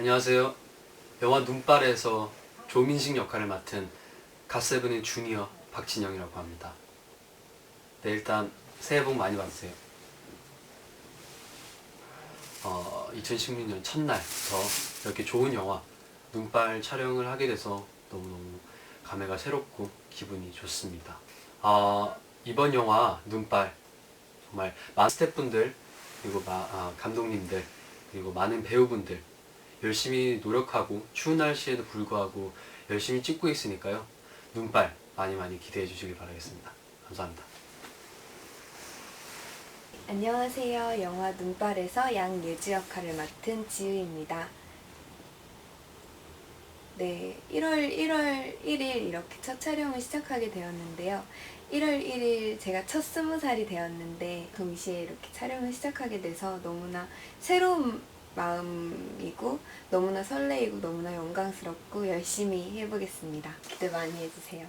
안녕하세요. 영화 눈발에서 조민식 역할을 맡은 갓세븐의 주니어 박진영이라고 합니다. 네, 일단 새해 복 많이 받으세요. 어, 2016년 첫날부터 이렇게 좋은 영화 눈발 촬영을 하게 돼서 너무너무 감회가 새롭고 기분이 좋습니다. 어, 이번 영화 눈발 정말 많은 스태프분들 그리고 마- 아, 감독님들 그리고 많은 배우분들 열심히 노력하고 추운 날씨에도 불구하고 열심히 찍고 있으니까요 눈발 많이 많이 기대해 주시길 바라겠습니다 감사합니다 안녕하세요. 영화 눈발에서 양예주 역할을 맡은 지우입니다. 네, 1월 1월 1일 이렇게 첫 촬영을 시작하게 되었는데요. 1월 1일 제가 첫 스무 살이 되었는데 동시에 이렇게 촬영을 시작하게 돼서 너무나 새로운 마음이고 너무나 설레이고 너무나 영광스럽고 열심히 해보겠습니다. 기대 많이 해주세요.